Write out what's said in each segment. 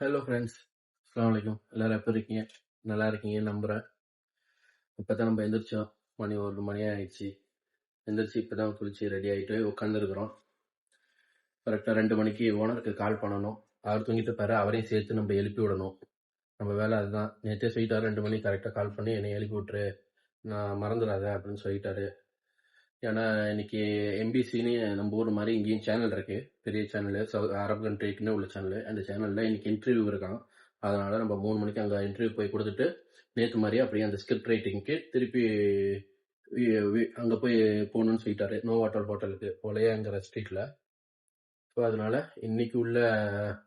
Hello friends அஸ்லாம் வலைக்கம் எல்லோரும் எப்போ இருக்கீங்க? நல்லா இருக்கீங்க நம்புகிறேன் இப்போ தான் நம்ம எந்திரிச்சோம். மணி ஒரு மணி ஆயிடுச்சு. எந்திரிச்சு இப்போ தான் குளிச்சு ரெடி ஆகிட்டு உட்காந்துருக்குறோம் கரெக்டாக ரெண்டு மணிக்கு ஓனருக்கு கால் பண்ணணும். அவர் தூங்கிட்டு பாரு அவரையும் சேர்த்து நம்ம எழுப்பி விடணும். நம்ம வேலை அதுதான். நேற்றே சொல்லிட்டாரு ரெண்டு மணிக்கு கரெக்டாக கால் பண்ணி என்னை எழுப்பி விட்டுரு. நான் மறந்துடாத அப்படின்னு சொல்லிட்டாரு. ஏன்னா இன்னைக்கு எம்பிசின்னு நம்ம ஊர் மாதிரி இங்கேயும் சேனல் இருக்கு. பெரிய சேனல் அரபு கண்ட்ரிக்குன்னு உள்ள சேனல் அந்த சேனல்ல இன்னைக்கு இன்டர்வியூ இருக்கான். அதனால நம்ம மூணு மணிக்கு அங்கே இன்டர்வியூ போய் கொடுத்துட்டு நேற்று மாதிரி அப்படியே அந்த ஸ்கிரிப்ட் ரைட்டிங்க்கு திருப்பி அங்கே அங்க போய் போகணும்னு சொல்லிட்டாரு. நோ வாட்டர் ஹோட்டலுக்கு ஒலையாங்கிற ஸ்ட்ரீட்ல ஸோ அதனால இன்னைக்கு உள்ள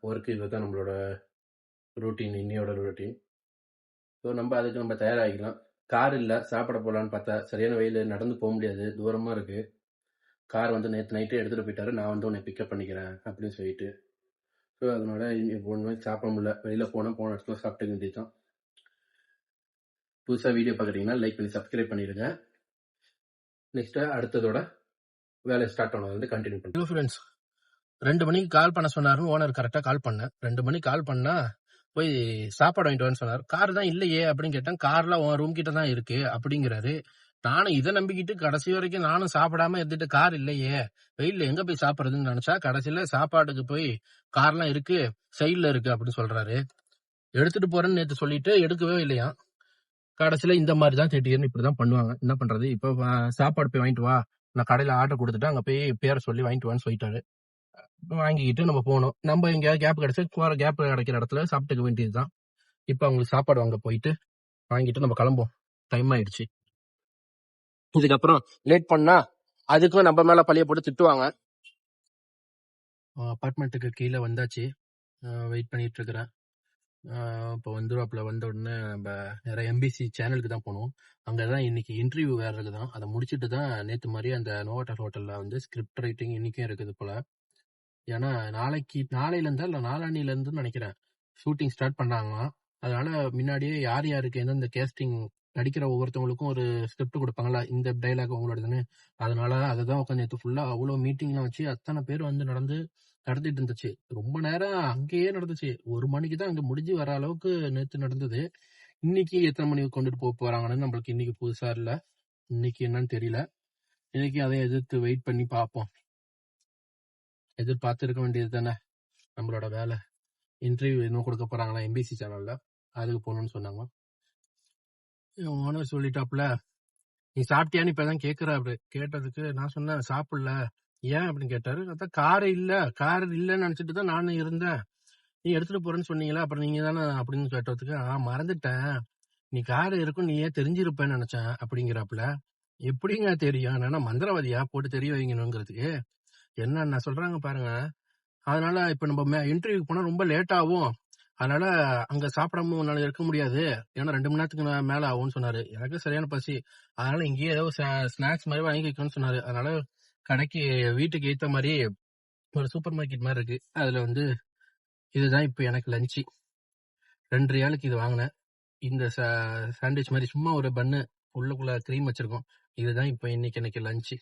ஒர்க் இதுதான் நம்மளோட ரூட்டீன் இன்னையோட ரூட்டீன் ஸோ நம்ம அதுக்கு நம்ம தயாராகிக்கலாம். கார் இல்லை சாப்பிட போகலான்னு பார்த்தா சரியான வெயில் நடந்து போக முடியாது. தூரமாக இருக்குது கார் வந்து நேற்று நைட்டே எடுத்துகிட்டு போயிட்டாரு. நான் வந்து உன்னை பிக்கப் பண்ணிக்கிறேன் அப்படின்னு சொல்லிட்டு. ஸோ அதனால ஒன்றுமே சாப்பிட முடியல. வெளியில் போனால் போன இடத்துல சாப்பிட்டுக்க வேண்டியது தான் புதுசாக வீடியோ பார்க்குறீங்கன்னா லைக் பண்ணி சப்ஸ்கிரைப் பண்ணிடுங்க. நெக்ஸ்ட்டு அடுத்ததோட வேலை ஸ்டார்ட் ஆனது வந்து கண்டினியூ பண்ணுறேன் ஃப்ரெண்ட்ஸ் ரெண்டு மணிக்கு கால் பண்ண சொன்னாரு ஓனர் கரெக்டாக கால் பண்ணேன். ரெண்டு மணிக்கு கால் பண்ணால் போய் சாப்பாடு வாங்கிட்டு வான்னு சொன்னார். கார் தான் இல்லையே அப்படின்னு கேட்டேன். கார்லாம் உன் ரூம் கிட்ட தான் இருக்கு அப்படிங்கிறாரு. நானும் இதை நம்பிக்கிட்டு கடைசி வரைக்கும் நானும் சாப்பிடாம இருந்துட்டு கார் இல்லையே வெயில்ல எங்க போய் சாப்பிடுறதுன்னு நினைச்சா? கடைசியில சாப்பாட்டுக்கு போய் கார்லாம் இருக்கு சைட்ல இருக்கு அப்படின்னு சொல்றாரு. எடுத்துட்டு போறேன்னு நேற்று சொல்லிட்டு எடுக்கவே இல்லையா? கடைசியில இந்த மாதிரி தான் திடீர்னு இப்படிதான் பண்ணுவாங்க. என்ன பண்றது? இப்போ சாப்பாடு போய் வாங்கிட்டு வா. நான் கடையில ஆர்டர் கொடுத்துட்டு அங்க போய் பேரை சொல்லி வாங்கிட்டு வான்னு சொல்லிட்டாரு. வாங்கிக்கிட்டு நம்ம போனோம் நம்ம எங்கேயாவது கேப் கிடைச்சா போகிற கேப் கிடைக்கிற இடத்துல சாப்பிட்டுக்க வேண்டியதுதான். இப்போ அவங்களுக்கு சாப்பாடு வாங்க போயிட்டு வாங்கிட்டு நம்ம கிளம்போம் டைம் ஆயிடுச்சு. இதுக்கப்புறம் லேட் பண்ணா அதுக்கும் நம்ம மேல பழைய போட்டு திட்டுவாங்க. அப்பார்ட்மெண்ட்டுக்கு கீழே வந்தாச்சு. வெயிட் பண்ணிட்டு இருக்கிறேன். இப்போ வந்துருவாப்புல வந்த உடனே நம்ம நிறைய எம்பிசி சேனலுக்கு தான் போகணும் அங்கே தான் இன்னைக்கு இன்டர்வியூ வேற இருக்குதான். அதை முடிச்சுட்டு தான் நேற்று மாதிரி அந்த நோவாட்டர் ஹோட்டலில் வந்து ஸ்கிரிப்ட் ரைட்டிங் இன்னைக்கும் இருக்குது போல. ஏன்னா நாளைக்கு நாளையில இருந்தா இல்ல நாளானில இருந்து நினைக்கிறேன். ஷூட்டிங் ஸ்டார்ட் பண்ணாங்களாம். அதனால முன்னாடியே யார் யாருக்கு எந்தெந்த கேஸ்டிங் நடிக்கிற ஒவ்வொருத்தவங்களுக்கும் ஒரு ஸ்கிரிப்ட் கொடுப்பாங்களா இந்த டைலாக் உங்களோடதுன்னு. அதனால அதை தான் உட்காந்து நேற்று ஃபுல்லா அவ்வளோ மீட்டிங்லாம் வச்சு அத்தனை பேர் வந்து நடந்து நடத்திட்டு இருந்துச்சு ரொம்ப நேரம் அங்கேயே நடந்துச்சு. ஒரு மணிக்கு தான் அங்கே முடிஞ்சு வர அளவுக்கு நேற்று நடந்தது. இன்னைக்கு எத்தனை மணிக்கு கொண்டுட்டு போக போறாங்கன்னு நம்மளுக்கு இன்னைக்கு புதுசா இல்லை. இன்னைக்கு என்னன்னு தெரியல. இன்னைக்கு அதை எதிர்த்து வெயிட் பண்ணி பார்ப்போம். எதிர்பார்த்து இருக்க வேண்டியது தானே? நம்மளோட வேலை. இன்டர்வியூ இன்னும் கொடுக்க போறாங்களா எம்பிசி சேனல்ல அதுக்கு போகணும்னு சொன்னாங்க ஓனர் சொல்லிட்டாப்புல நீ சாப்பிட்டியான்னு இப்பதான் கேக்குறாரு கேட்டதுக்கு நான் சொன்னேன் சாப்பிடல. ஏன்? அப்படின்னு கேட்டாரு. அதான் கார் இல்ல. கார் இல்லைன்னு நினைச்சிட்டு தான் நானும் இருந்தேன். நீ எடுத்துட்டு போறேன்னு சொன்னீங்களா? அப்புறம் நீங்க தானே அப்படின்னு கேட்டதுக்கு ஆ மறந்துட்டேன். நீ கார் இருக்கும் நீ ஏன் தெரிஞ்சிருப்பேன்னு நினைச்சேன் அப்படிங்கிறாப்புல. எப்படிங்க தெரியும்? நான் மந்திரவாதியா? போட்டு தெரிய வைங்கணுங்கிறதுக்கு. என்ன சொல்றாங்க பாருங்க. அதனால இப்ப நம்ம இன்டர்வியூக்கு போனா ரொம்ப லேட் ஆகும். அதனால அங்க சாப்பிடாம உன்னால இருக்க முடியாது. ஏன்னா ரெண்டு மணி நேரத்துக்கு மேல ஆகும்னு சொன்னாரு. எனக்கு சரியான பசி. அதனால இங்கேயே ஏதோ ஸ்நாக்ஸ் மாதிரி வாங்கி வைக்கணும்னு சொன்னாரு. அதனால கடைக்கு வீட்டுக்கு ஏத்த மாதிரி ஒரு சூப்பர் மார்க்கெட் மாதிரி இருக்கு. அதுல வந்து இதுதான் இப்போ எனக்கு லஞ்சு ரெண்டு ரியாலுக்கு இது வாங்கினேன். இந்த சாண்ட்விச் மாதிரி சும்மா ஒரு பன்னு உள்ளுக்குள்ள க்ரீம் வச்சிருக்கோம். இதுதான் இப்போ இன்னைக்கு எனக்கு லஞ்சு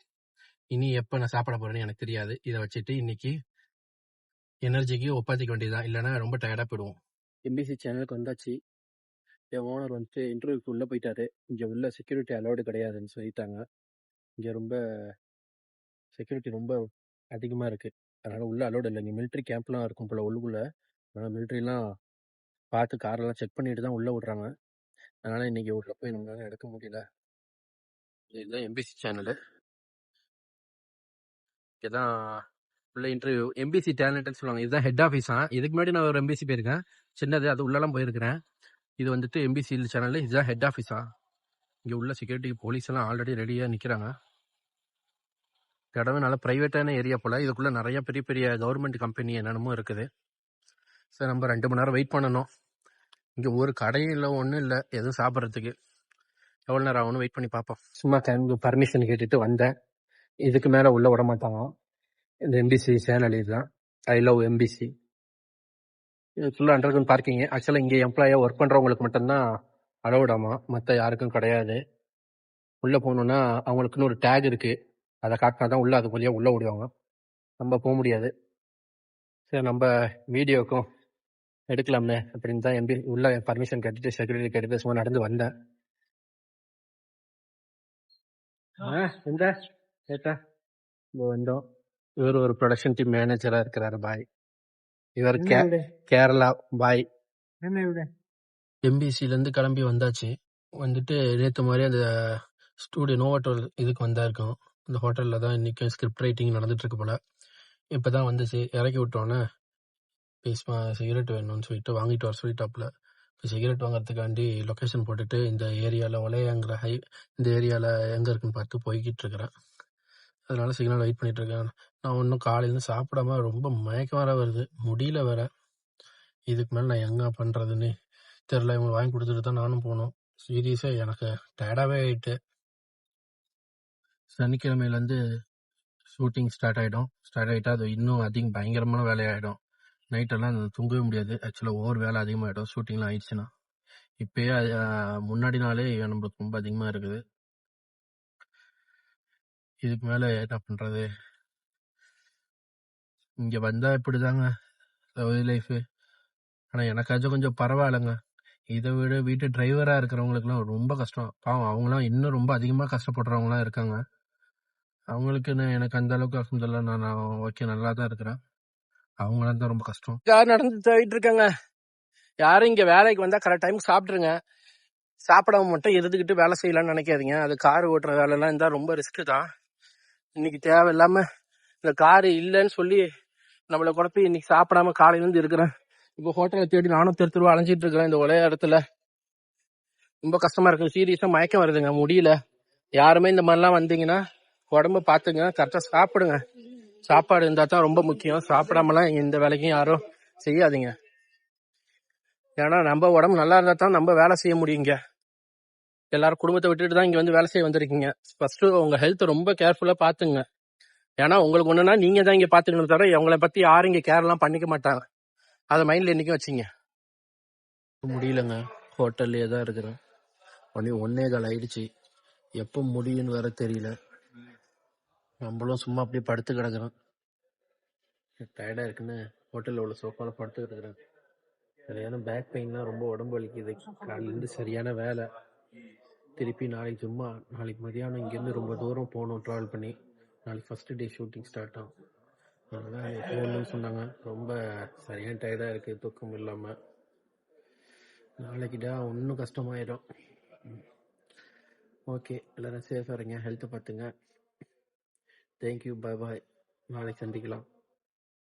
இனி எப்போ நான் சாப்பிட போறேன்னு எனக்கு தெரியாது. இதை வச்சுட்டு இன்னைக்கு எனர்ஜிக்கு ஒப்பாத்திக்க வேண்டியதுதான். இல்லைன்னா ரொம்ப டயர்டாக போயிடுவோம். எம்பிசி சேனலுக்கு வந்தாச்சு. என் ஓனர் வந்துட்டு இன்டர்வியூக்கு உள்ளே போயிட்டாரு. இங்கே உள்ள செக்யூரிட்டி அலோடு கிடையாதுன்னு சொல்லிட்டாங்க. இங்கே ரொம்ப செக்யூரிட்டி ரொம்ப அதிகமாக இருக்குது அதனால் உள்ள அலோடு இல்லை. இங்கே மிலிட்ரி கேம்ப்லாம் இருக்கும் போல் உள்ளுக்குள்ளே. அதனால் மிலிட்ரிலாம் பார்த்து காரெல்லாம் செக் பண்ணிட்டு தான் உள்ளே விட்றாங்க அதனால் இன்னைக்கு உள்ளே போய் நம்மளால எடுக்க முடியல. இதுதான் எம்பிசி சேனலு இதுதான் உள்ள இன்டர்வியூ எம்பிசி டேலண்ட்னு சொல்லுவாங்க. இதுதான் ஹெட் ஆஃபீஸா இதுக்கு முன்னாடி நான் ஒரு எம்பிசி போயிருக்கேன். சின்னது அது உள்ளலாம் போயிருக்கிறேன். இது வந்துட்டு எம்பிசி சேனல் இதுதான் ஹெட் ஆஃபீஸா இங்கே உள்ள செக்யூரிட்டி போலீஸ் எல்லாம் ஆல்ரெடி ரெடியாக நிற்கிறாங்க இடமே நல்லா ப்ரைவேட்டான ஏரியா போல். இதுக்குள்ளே நிறைய பெரிய பெரிய கவர்மெண்ட் கம்பெனி என்னென்னமோ இருக்குது. சார் நம்ம ரெண்டு மணி நேரம் வெயிட் பண்ணணும். இங்கே ஒரு கடையும் இல்லை ஒன்றும் இல்லை. எதுவும் சாப்பிட்றதுக்கு. எவ்வளோ நேரம் ஆகணும் வெயிட் பண்ணி பார்ப்போம். சும்மா டைமுக்கு பர்மிஷன் கேட்டுட்டு வந்தேன். இதுக்கு மேலே உள்ளே விட மாட்டாங்க இந்த எம்பிசி சேனல் இதுதான். ஐ லவ் எம்பிசி இது ஃபுல்லாக அண்டர் கிரவுண்ட் பார்க்கிங் ஆக்சுவலாக இங்கே எம்ப்ளாயாக ஒர்க் பண்ணுறவங்களுக்கு மட்டும்தான் அலௌடாமா மற்ற யாருக்கும் கிடையாது. உள்ளே போகணுன்னா அவங்களுக்குன்னு ஒரு டேக் இருக்குது அதை காட்டினா தான் உள்ளே அது வழியாக உள்ளே விடுவாங்க நம்ம போக முடியாது. சரி நம்ம வீடியோக்கும் எடுக்கலாம்னு அப்படின்னு தான் எம்பி உள்ள பர்மிஷன் கேட்டுட்டு செக்யூரிட்டி கேட்டுட்டு சும்மா நடந்து வந்தேன். ஆ ஏட்டா இப்போ வந்தோம் இவர் ஒரு ப்ரொடக்ஷன் டீம் மேனேஜரா இருக்கிறாரு பாய். இவர் கே- கேரளா பாய். எம்பிசில இருந்து கிளம்பி வந்தாச்சு. வந்துட்டு நேத்து மாதிரி அந்த ஸ்டூடியோ நோவாட்டோல் இதுக்கு வந்தா இருக்கும் அந்த ஹோட்டல்ல தான் இன்னைக்கு ஸ்கிரிப்ட் ரைட்டிங் நடந்துட்டு இருக்கு போல. இப்பதான் வந்துச்சு. இறக்கி விட்டோன்னே பேசுமா சிகரெட் வேணும்னு சொல்லிட்டு வாங்கிட்டு வர சொல்லிட்டாப்புல. இப்போ சிகரெட் வாங்குறதுக்காண்டி லொக்கேஷன் போட்டுட்டு இந்த ஏரியால ஒலையாங்கிற ஹை இந்த ஏரியால எங்க இருக்குன்னு பார்த்து போய்கிட்டு இருக்கிறேன். அதனால சிக்னல் வெயிட் பண்ணிட்டு இருக்கேன் நான் ஒன்றும் காலையிலேருந்து சாப்பிடாம ரொம்ப மயக்கம் வர வருது. முடியல வேறு. இதுக்கு மேலே நான் எங்கே பண்ணுறதுன்னு தெரில இவங்க வாங்கி கொடுத்துட்டு தான் நானும் போனோம். சீரியஸாக எனக்கு டயர்டாகவே ஆகிட்டு சனிக்கிழமையிலேருந்து ஷூட்டிங் ஸ்டார்ட் ஆகிடும் ஸ்டார்ட் ஆகிட்டா அது இன்னும் அதிகம் பயங்கரமான வேலையாயிடும். நைட்டெல்லாம் தூங்கவே முடியாது. ஆக்சுவலாக ஓவர் வேலை அதிகமாகிடும் ஷூட்டிங்லாம் ஆயிடுச்சுன்னா. இப்போயே முன்னாடி நாளே நம்மளுக்கு ரொம்ப அதிகமாக இருக்குது. இதுக்கு மேல என்ன பண்றது? இங்க வந்தா இப்படிதாங்க. Saudi life. ஆனா எனக்காச்சும் கொஞ்சம் பரவாயில்லைங்க. இதை விட வீட்டு டிரைவரா இருக்கிறவங்களுக்குலாம் ரொம்ப கஷ்டம். பாவம் அவங்களாம் இன்னும் ரொம்ப அதிகமா கஷ்டப்படுறவங்களாம் இருக்காங்க. அவங்களுக்குன்னு எனக்கு அந்த அளவுக்கு அலமதுல்லா நான் ஓகே நல்லா தான் இருக்கிறேன். அவங்களாம் தான் ரொம்ப கஷ்டம். யார் நடந்து போயிட்டு இருக்காங்க? யாரும் இங்க வேலைக்கு வந்தா கரெக்ட் டைம் சாப்பிட்டுருங்க. சாப்பிடாம மட்டும் இருந்துகிட்டு வேலை செய்யலாம்னு நினைக்காதீங்க. அது கார் ஓட்டுற வேலை எல்லாம் இருந்தா ரொம்ப ரிஸ்க் தான். இன்னைக்கு தேவையில்லாம இந்த காரு இல்லைன்னு சொல்லி நம்மளை குழப்பி இன்னைக்கு சாப்பிடாம காலையிலேருந்து இருக்கிறேன். இப்போ ஹோட்டலை தேடி நானும் தெரு தெருவா அலைஞ்சிட்டு இருக்கிறேன் இந்த ஒரே இடத்துல. ரொம்ப கஷ்டமா இருக்கு. சீரியஸா மயக்கம் வருதுங்க. முடியல. யாருமே இந்த மாதிரிலாம் வந்தீங்கன்னா உடம்ப பாத்துங்க கரெக்டாக சாப்பிடுங்க. சாப்பாடு இருந்தால் தான் ரொம்ப முக்கியம். சாப்பிடாமலாம் இந்த வேலைக்கும் யாரும் செய்யாதீங்க. ஏன்னா நம்ம உடம்பு நல்லா இருந்தால் தான் நம்ம வேலை செய்ய முடியுங்க. எல்லாரும் குடும்பத்தை விட்டுட்டு தான் இங்க வந்து வேலை செய்ய வந்திருக்கீங்க. ஃபர்ஸ்ட் உங்க ஹெல்த் ரொம்ப கேர்ஃபுல்லா பாத்துங்க. ஏன்னா உங்களுக்கு ஒண்ணுன்னா நீங்க தான் இங்க பாத்துக்கணும் தவிர உங்களை பத்தி யாரும் இங்க கேர் எல்லாம் பண்ணிக்க மாட்டாங்க. அதை மைண்ட்ல என்னைக்கும் வச்சுங்க. முடியலங்க. ஹோட்டல்லே தான் இருக்கிறேன். மணி ஒன்னே கால் ஆயிடுச்சு. எப்போ முடியும்னு வேற தெரியல. நம்மளும் சும்மா அப்படியே படுத்து கிடக்குறோம். டயர்டா இருக்குன்னு ஹோட்டல்ல உள்ள சோஃபால படுத்து கிடக்குறேன். சரியான பேக் பெயின்லாம் ரொம்ப உடம்பு வலிக்குது. காலையில இருந்து சரியான வேலை. திருப்பி நாளைக்கு சும்மா நாளைக்கு மதியானம் இங்கேருந்து ரொம்ப தூரம் போகணும் ட்ராவல் பண்ணி. நாளைக்கு ஃபஸ்ட்டு டே ஷூட்டிங் ஸ்டார்ட் ஆகும். அதனால் போகணும்னு சொன்னாங்க. ரொம்ப சரியான டயர்டாக இருக்குது தூக்கம் இல்லாமல் நாளைக்குடா இன்னும் கஷ்டமாயிடும். ஓகே எல்லாரும் சேஃபாக இருங்க ஹெல்த்தை பார்த்துங்க. தேங்க்யூ பாய் பாய் நாளைக்கு சந்திக்கலாம்.